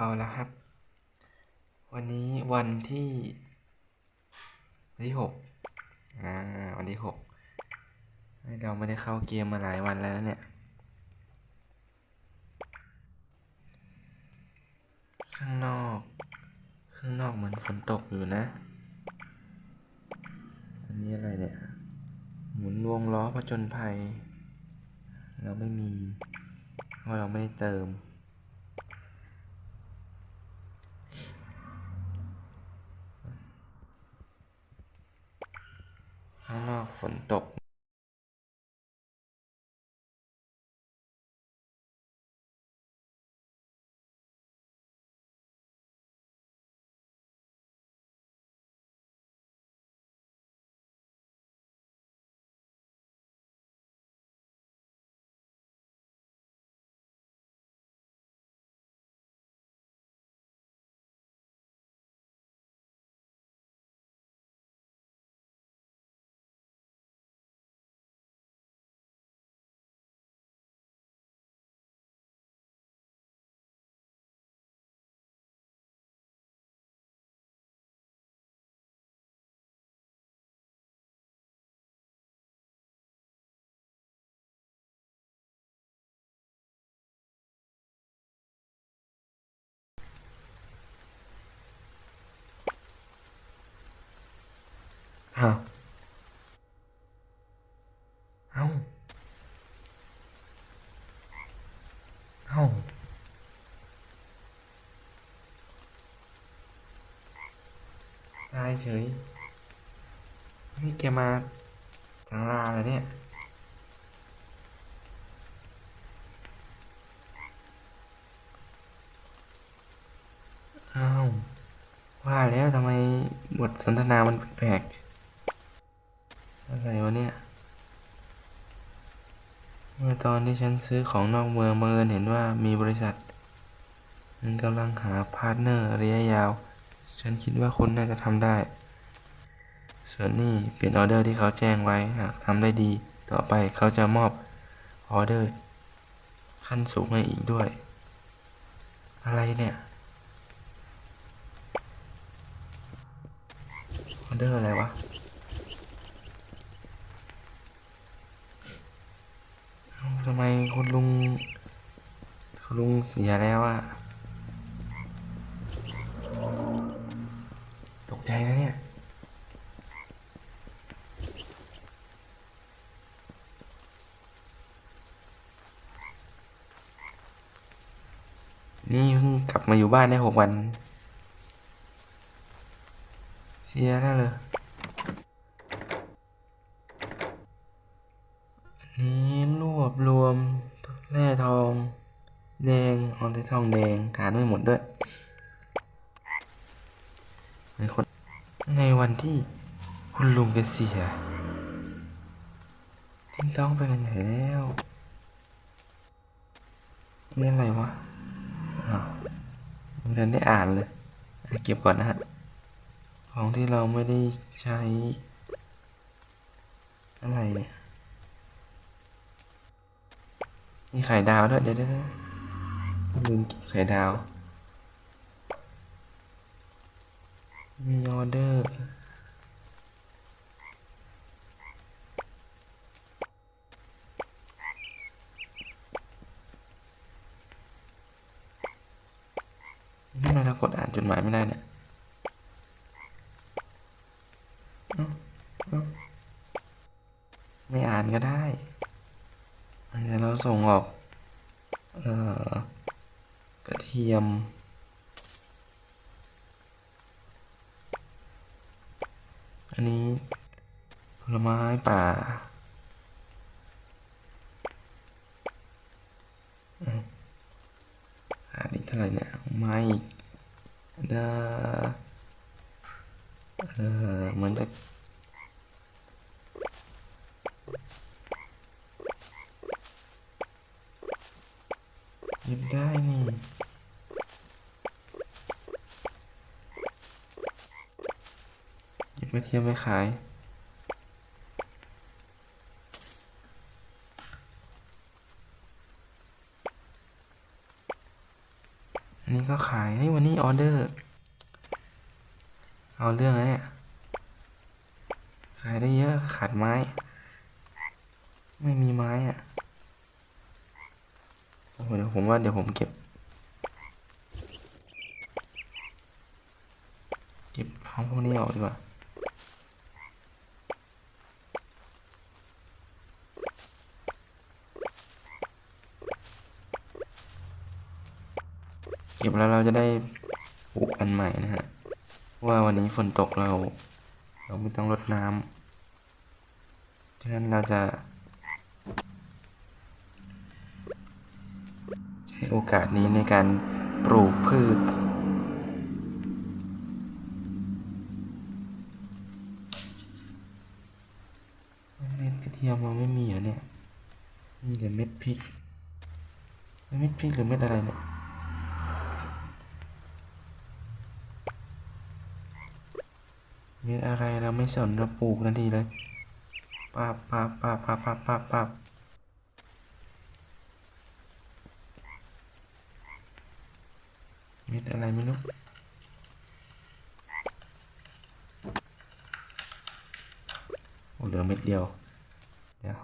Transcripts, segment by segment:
เอาละครับ วันนี้วันที่วันที่หกอ่าวันที่หกเราไม่ได้เข้าเกมมาหลายวันแล้วเนี่ยข้างนอก ข้างนอกเหมือนฝนตกอยู่นะ อันนี้อะไรเนี่ย หมุนวงล้อผจญภัย เราไม่มี เพราะเราไม่ได้เติม ข้างนอกฝนตก อ้าวเอ้าเอ้าตายเฉยนี่แกมาทางลาแล้วเนี่ยอ้าวว่าแล้วทำไมบทสนทนามันแปลกๆ อะไรวะเนี่ย เมื่อตอนที่ฉันซื้อของนอกเมืองบังเอิญเห็นว่ามีบริษัทนั้นกำลังหาพาร์ทเนอร์ระยะยาว ฉันคิดว่าคุณน่าจะทำได้ ส่วนนี้เป็นออเดอร์ที่เขาแจ้งไว้ หากทำได้ดี ต่อไปเขาจะมอบออเดอร์ ขั้นสูงให้อีกด้วย อะไรเนี่ย ออเดอร์อะไรวะ เอ้า ทำไมคุณลุง คุณลุงเสียแล้วอะตกใจนะเนี่ย นี่เพิ่งกลับมาอยู่บ้านได้หกวัน เสียแล้วเลย นี้รวบรวมแร่ทอง แดงออนไซทองแดงฐานไม่หมดด้วยในคนในวันที่คุณลุงแกเสียทิ้งต้องไปกันใหญ่แล้วเรื่องอะไรวะอ้าวไม่ทันได้อ่านเลย เก็บก่อนนะฮะ ของที่เราไม่ได้ใช้ อะไรเนี่ย มีไข่ดาวด้วยเดี๋ยวเดี๋ยวเดี๋ยว ลืมไข่ดาว มีออเดอร์นี่เรากดอ่านจดหมายไม่ได้เนี่ยไม่อ่านก็ได้เดี๋ยวเราส่งออก เอ่อ ทียม อันนี้ผลไม้ป่าอืมขาดอีกเท่าไหร่เนี่ยไม้อีกเด้อเออเหมือนจะ หยิบได้นี่ หยิบกระเทียมไปขาย อันนี้ก็ขายเฮ้ยวันนี้ออเดอร์ เอาเรื่องแล้วเนี่ย ขายได้เยอะขาดไม้ ไม่มีไม้อะโอ้โหเดี๋ยวผมว่าเดี๋ยวผมเก็บ เก็บของพวกนี้ออกดีกว่า ก็บแล้วเราจะได้ปลูกอันใหม่นะฮะว่าวันนี้ฝนตกเรา เราไม่ต้องรดน้ำฉะนั้นเราจะ ใช้โอกาสนี้ในการปลูกพืชเม็ดกระเทียมเราไม่มีเหรอเนี่ย มีแต่เม็ดพริก เม็ดพริกหรือเม็ดอะไรเนี่ย เม็ดอะไรเราไม่ สนเราปลูกทันทีเลยปาบปาบปาบปาบปาบปาบปาบเม็ดอะไรไม่รู้โอ้เหลือเม็ดเดียว เดี๋ยว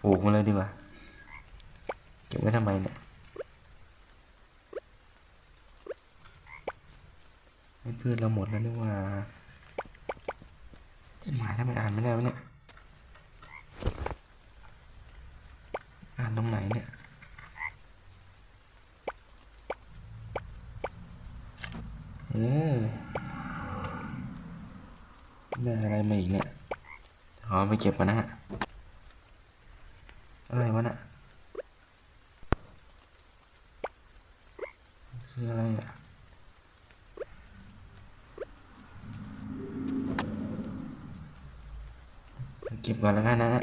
ปลูกมาเลยดีกว่า เก็บไว้ทำไมเนี่ยไม่พืชเราหมดแล้วนี่ว่า หมายทำไมอ่านไม่ได้วะเนี่ย อ่านตรงไหนเนี่ยเออได้อะไรมาอีกเนี่ยขอไปเก็บก่อนนะฮะ อะไรวะน่ะ คืออะไรอะ เก็บก่อนแล้วกันนะฮะ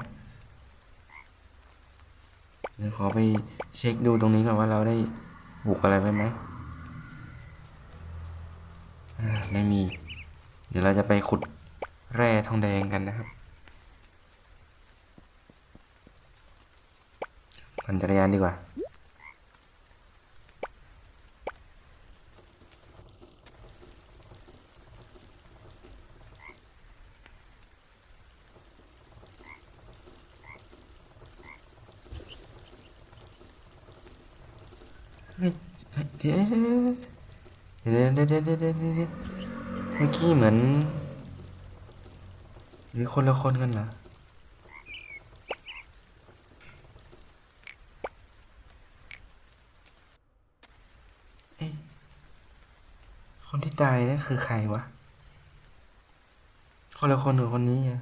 เดี๋ยวขอไป เช็คดูตรงนี้ก่อนว่าเราได้บุกอะไรไปไหมไม่มี เดี๋ยวเราจะไปขุดแร่ทองแดงกันนะครับปั่นจักรยานดีกว่า เฮ้ย เดี๋ยวเดี๋ยวเดี๋ยวเดี๋ยวเดี๋ยวเดี๋ยวเมื่อกี้เหมือน หรือคนละคนกันเหรอคนที่ตายนั่นคือใครวะ คนละคนกับคนนี้อะ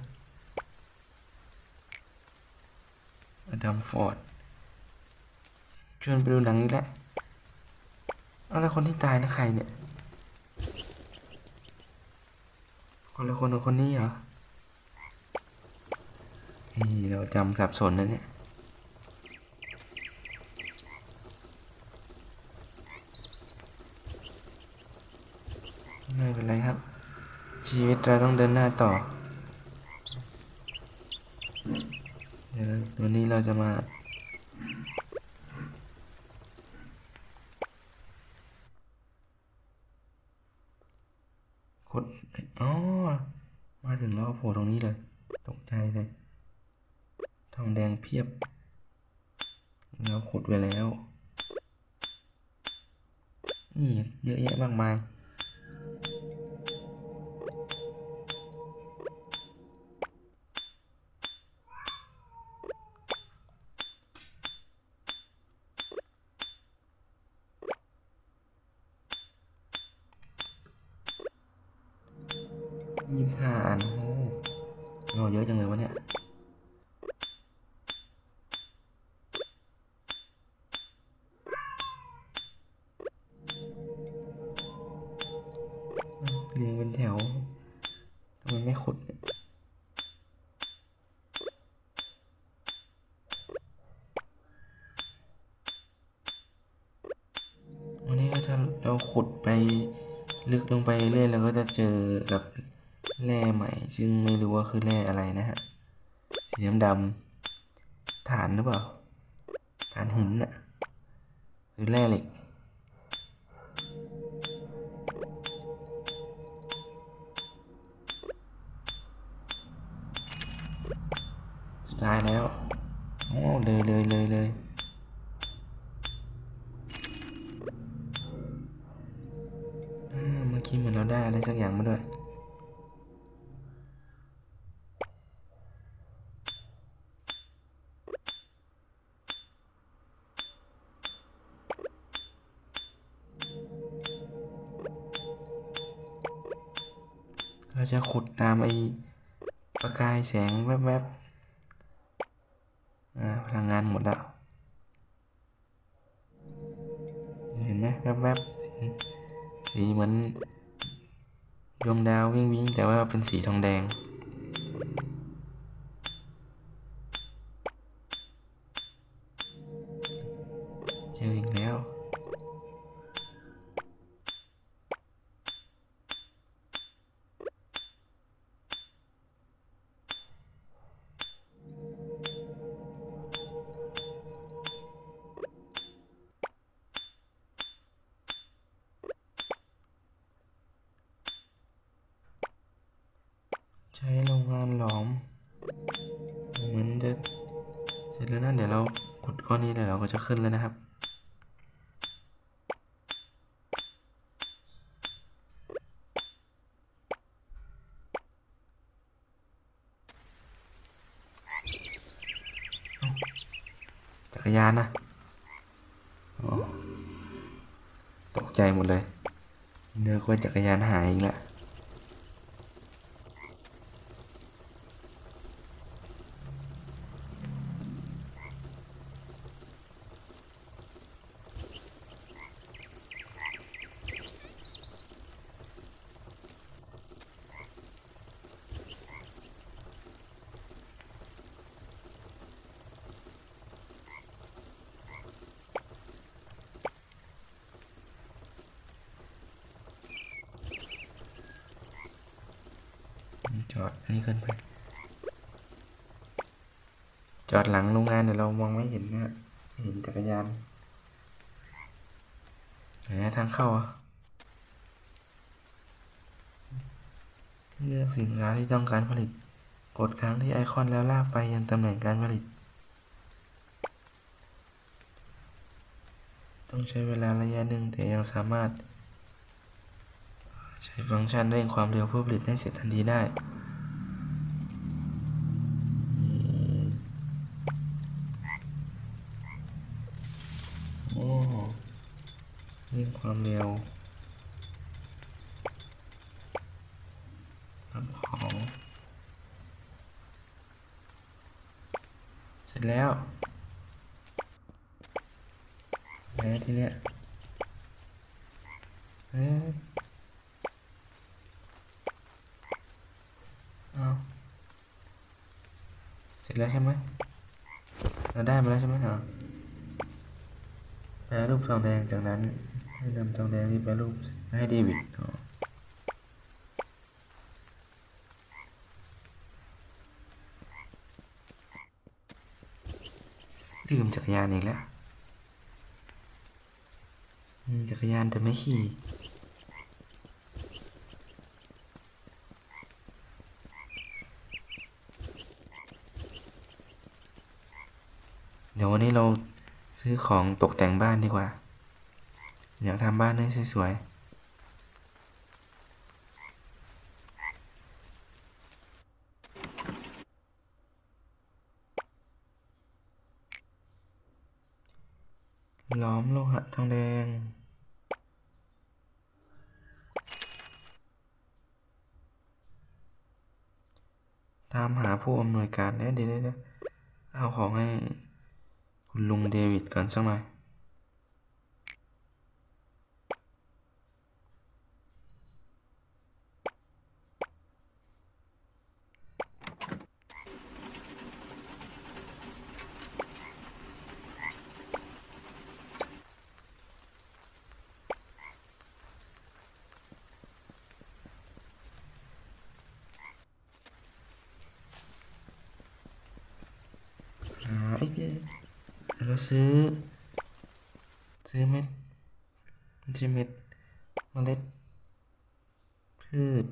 อดัมฟอร์ดชวนไปดูหนังนี้แหละ เอาแล้วคนที่ตายนะใครเนี่ย คนละคนกับคนนี้เหรอนี่เราจำสับสนนะเนี่ย ไม่เป็นไรครับ ชีวิตเราต้องเดินหน้าต่อ เดี๋ยววันนี้เราจะมา กดอ๋อ มาถึงแล่ตรงนี้เลย ตกใจเลย ทองแดงเพียบ แล้วขุดไว้แล้ว นี่เยอะแยะมากมาย ลึกลงไปเรื่อยเราก็จะเจอกับแร่ใหม่ ซึ่งไม่รู้ว่าคือแร่อะไรนะฮะ สีดำดำฐานหรือเปล่าฐานหินอะหรือแร่เหล็กสุดท้ายแล้วโอ้เลยเลยเลยเลย จะขุดตามไอ้ประกายแสงแวบๆอ่าพลังงานหมดแล้วเห็นไหมแวบๆสีสีเหมือนดวงดาววิ่งๆแต่ว่าเป็นสีทองแดง จแล้วนะเดี๋ยวเรากดก้อนนี้แล้วเราก็จะขึ้นแล้วนะครับ จักรยานนะตกใจหมดเลยเนื้อว่าจักรยานหายอีกแล้ว จ อดนนี้เกินไปจอดหลังโรงงานเดี๋ยวเรามองไม่เห็นนะเห็นจักรยานไหนะทางเข้าอะเลือกสินค้าที่ต้องการผลิต กดค้างที่ไอคอนแล้วลากไปยังตำแหน่งการผลิต ต้องใช้เวลาระยะหนึ่งแต่ยังสามารถ ใช้ฟังก์ชันเร่งความเร็วเพื่อผลิตให้เสร็จทันทีได้อืมโอ้เร่งความเร็วรับของ เสร็จ แล้วแล้วทีเนี้ยเอ๊ะอ้าเสร็จแล้วใช่ไหมเราได้มาแล้วใช่ไหมอะแปรรูปทองแดงจากนั้นให้นำทองแดงที่แปรรูปไปให้เดวิดอ๋อดื่ม จักรยานอีกแล้วมีจักรยานแต่ไม่ขี่เดี๋ยววันนี้เราซื้อของตกแต่งบ้านดีกว่า อยากทำบ้านให้สวยๆ ล้อมโลหะทองแดง ตามหาผู้อำนวยการเนี่ยเดี๋ยวเดี๋ยวเอาของให้คุณลุงเดวิดก่อนสักหน่อย อ่าเอ้ยเดี๋ยวเดี๋ยวเรา ซื้อ ซื้อเม็ดม่ใช่เม็ดเมล็ด พืช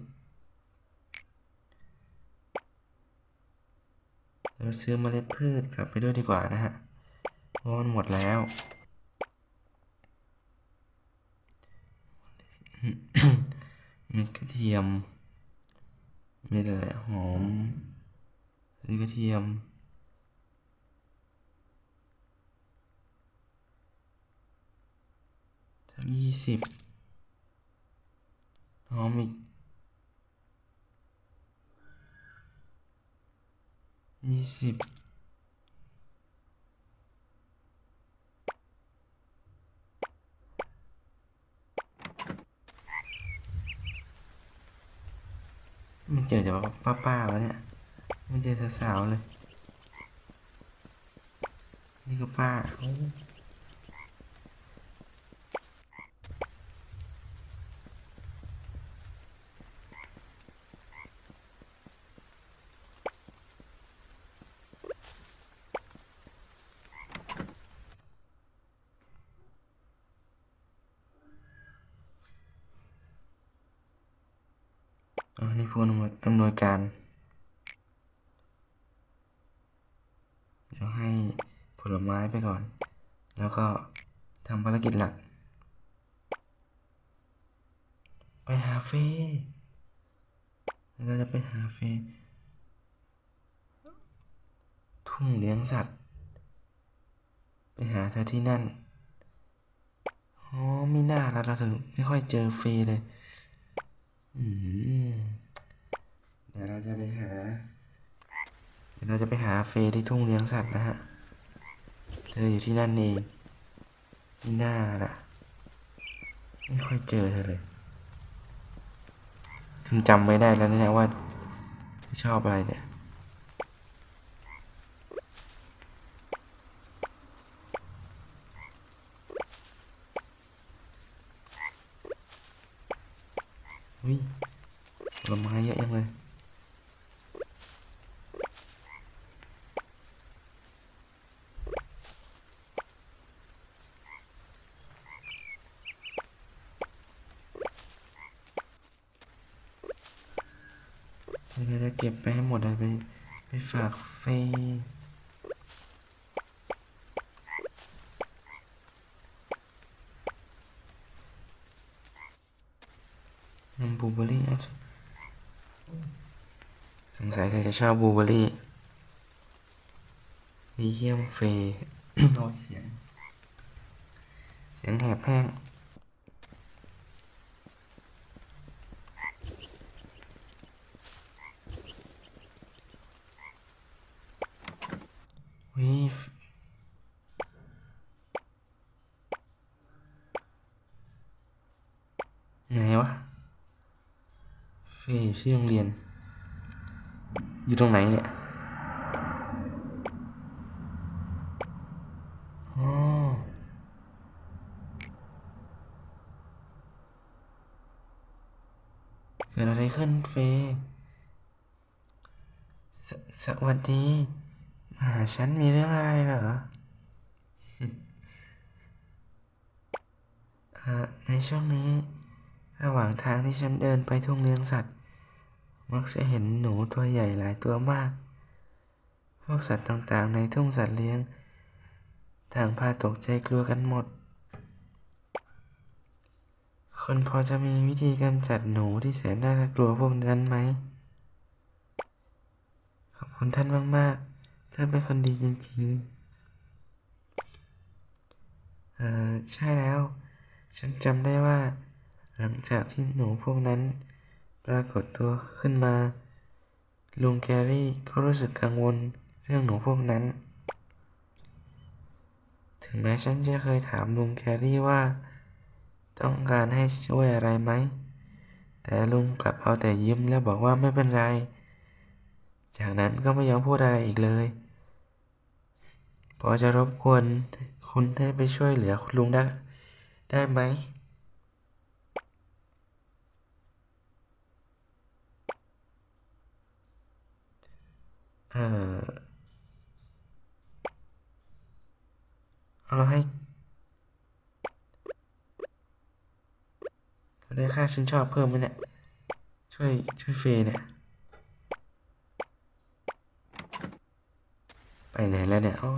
เราซื้อเมล็ดพืชกลับไปด้วยดีกว่านะฮะเพราะมันหมดแล้วเม็ดกระเทียมเม็ดอะไรหอมม็ดกระเทียม ทั้ง ยี่สิบหอมอีกยี่สิบไม่เจอแต่ว่าป้าป้วะเนี่ยไม่เจอสาวๆเลย นี่ก็ป้า อ้อ๋อนี่ผู้อำนวยการ เดี๋ยวให้ผลไม้ไปก่อน แล้วก็ทำภารกิจหลัก ไปหาเฟย์แล้วเราจะไปหาเฟย์ทุ่งเลี้ยงสัตว์ ไปหาเธอที่นั่น อ๋อไม่น่าแล้วเราถึงไม่ค่อยเจอเฟเลย เดี๋ยวเราจะไปหา เดี๋ยวเราจะไปหาเฟยที่ทุ่งเลี้ยงสัตว์นะฮะ เธออยู่ที่นั่นเองนี่หน้าล่ะ ไม่ค่อยเจอเธอเลยถึงจำไม่ได้แล้วนี่ยว่าชอบอะไรเนี่ย อุ้ยผลไม้เยอะยังเลย เดี๋ยวเราจะเก็บ ไปให้หมดเลยไปไปฝากเฟย์นมบูเบอร์รี่สงสัยเธอจะชอบบูเบอร์รี่ดีเยี่ยมเฟย์โอ้ยเสียง เสียงแหบแห้ง วิไหนวะเฟยอยู่ที่โรงเรียน อยู่ตรงไหนเนี่ยอ๋อเกิดอะไรขึ้นเฟยสสวัสดี หาฉันมีเรื่องอะไรเหรอเอ่อในช่วงนี้ ระหว่างทางที่ฉันเดินไปทุ่งเลี้ยงสัตว์ มักจะเห็นหนูตัวใหญ่หลายตัวมาก พวกสัตว์ต่างๆ ในทุ่งสัตว์เลี้ยง ต่างพาตกใจกลัวกันหมด คนพอจะมีวิธีกำจัดหนูที่แสนน่ากลัวพวกนั้นไหม ขอบคุณท่านมาก ๆ ท่าเป็นคนดีจริงๆ เอ่อใช่แล้ว ฉันจำได้ว่า หลังจากที่หนูพวกนั้น ปรากฏตัวขึ้นมา ลุงแกรี่ก็รู้สึกกังวลเรื่องหนูพวกนั้น ถึงแม้ฉันจะเคยถามลุงแกรี่ว่า ต้องการให้ช่วยอะไรไหม แต่ลุงกลับเอาแต่ยิ้มแล้วบอกว่าไม่เป็นไร จากนั้นก็ไม่ยอมพูดอะไรอีกเลย อจะรบกวนคุณให้ไปช่วยเหลือคุณลุงได้ ได้ไหม เออเอาเราให้เราได้ค่าฉันชอบเพิ่มไหมเนี่ย ช่วย ช่วยเฟยเนี่ย ไปไหนแล้วเนี่ยเอา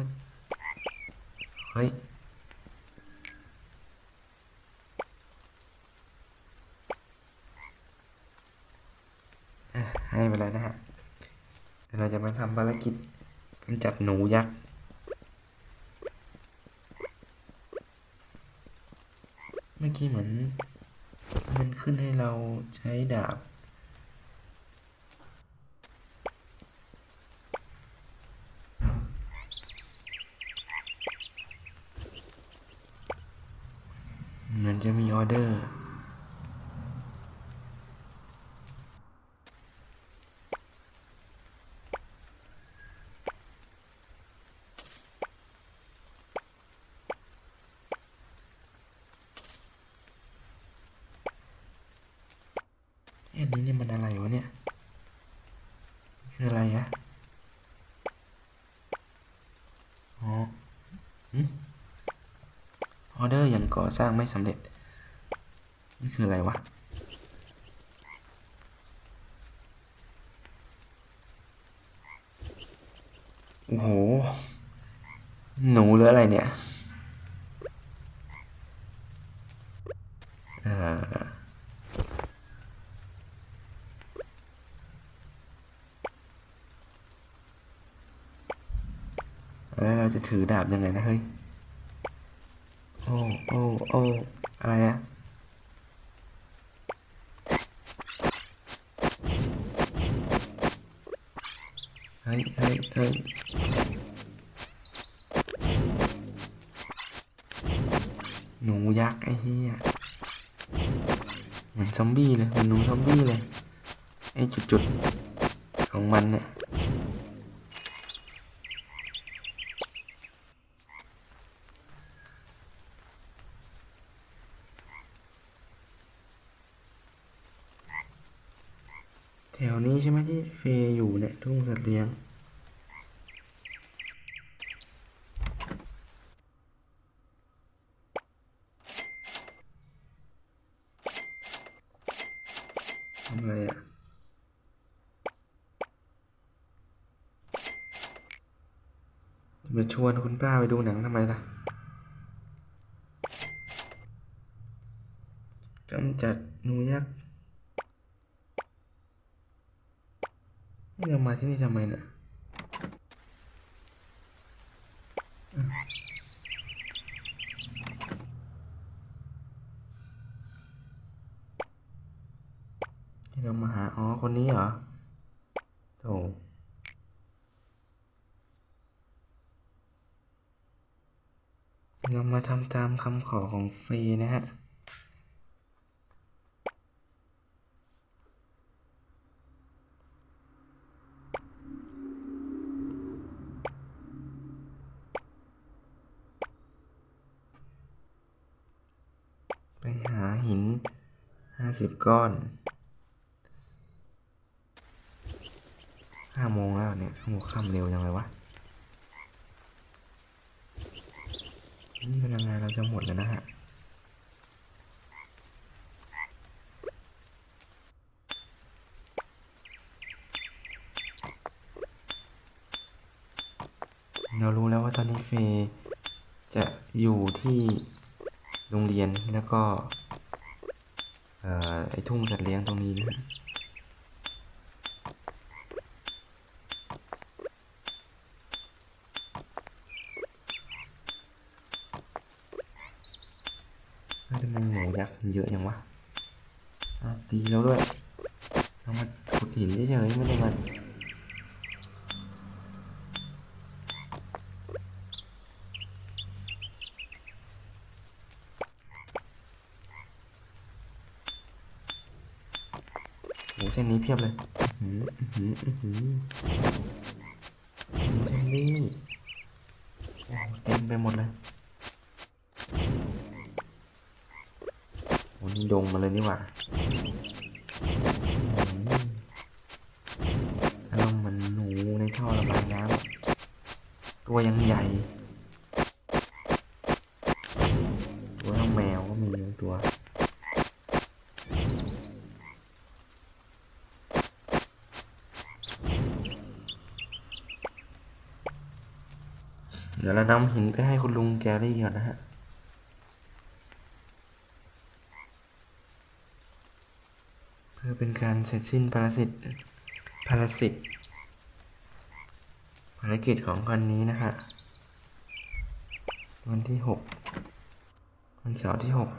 ฮ้ยให้ไปแล้วนะฮะเดี๋ยวเราจะมาทำภารกิจกำจัดหนูยักษ์เมื่อกี้เหมือน มันขึ้นให้เราใช้ดาบ เหมือนจะมีออเดอร์ เอ๊ะอันนี้เนี่ยมันอะไรวะเนี่ย คืออะไรอะอ๋อหึ ออเดอร์ย่างก่อสร้างไม่สำเร็จ นี่คืออะไรวะ โอ้โห หนูหรืออะไรเนี่ยเออแล้วเราจะถือดาบยังไงนะเฮ้ย โอ้โอ้โอ้อะไรอะเฮ้ยเฮ้ยเฮ้ยหนูยักษ์ไอ้เหี้ยเหมือนซอมบี้เลยเหมือนหนูซอมบี้เลยไอ้จุดๆของมันเนี่ย แถวนี้ใช่ไหมที่เฟย์ อยู่เนี่ยทุ่งสัตว์เลี้ยง ทำอะไรอะมาชวนคุณป้าไปดูหนังทำไมล่ะกำจัดนูยักษ์ นี่เรามาที่นี่ทำไมเนี่ยอะที่เรามาหา อ๋อ คนนี้เหรอโถเรามาทำตามคำขอของเฟยนะฮะ ไปหาหินห้าสิบ ก้อนห้าโมงแล้วเนี่ยหัวค่ำเร็วจังเลยวะนี่เป็นยังไงเราจะหมดแล้วนะฮะเรารู้แล้วว่าตอนนี้เฟจะอยู่ที่โรงเรียนแล้วก็ ไอทุ่งสัตว์เลี้ยงตรงนี้นะฮ้ยทำไมหมูยักษ์เยอะอย่างวะตีแล้วด้วยเอามาขุดหินเฉยๆไม่ได้มา โหเส้นนี้เพียบเลยอือหืออื้อหืออื้อหือเส้นนี้เต็มไปหมดเลยโอ้นี่ดงมาเลยนี่หว่าอือหืออารมณ์เหมือนหนูในท่อระบายน้ำตัวยังใหญ่ หินไปให้คุณลุงแกรี่ก่อนนะฮะเพื่อเป็นการเสร็จสิ้นภารกิจภารสิทธิ์ภารกิจของวันนี้นะฮะวันที่หกวันเสาร์ที่หก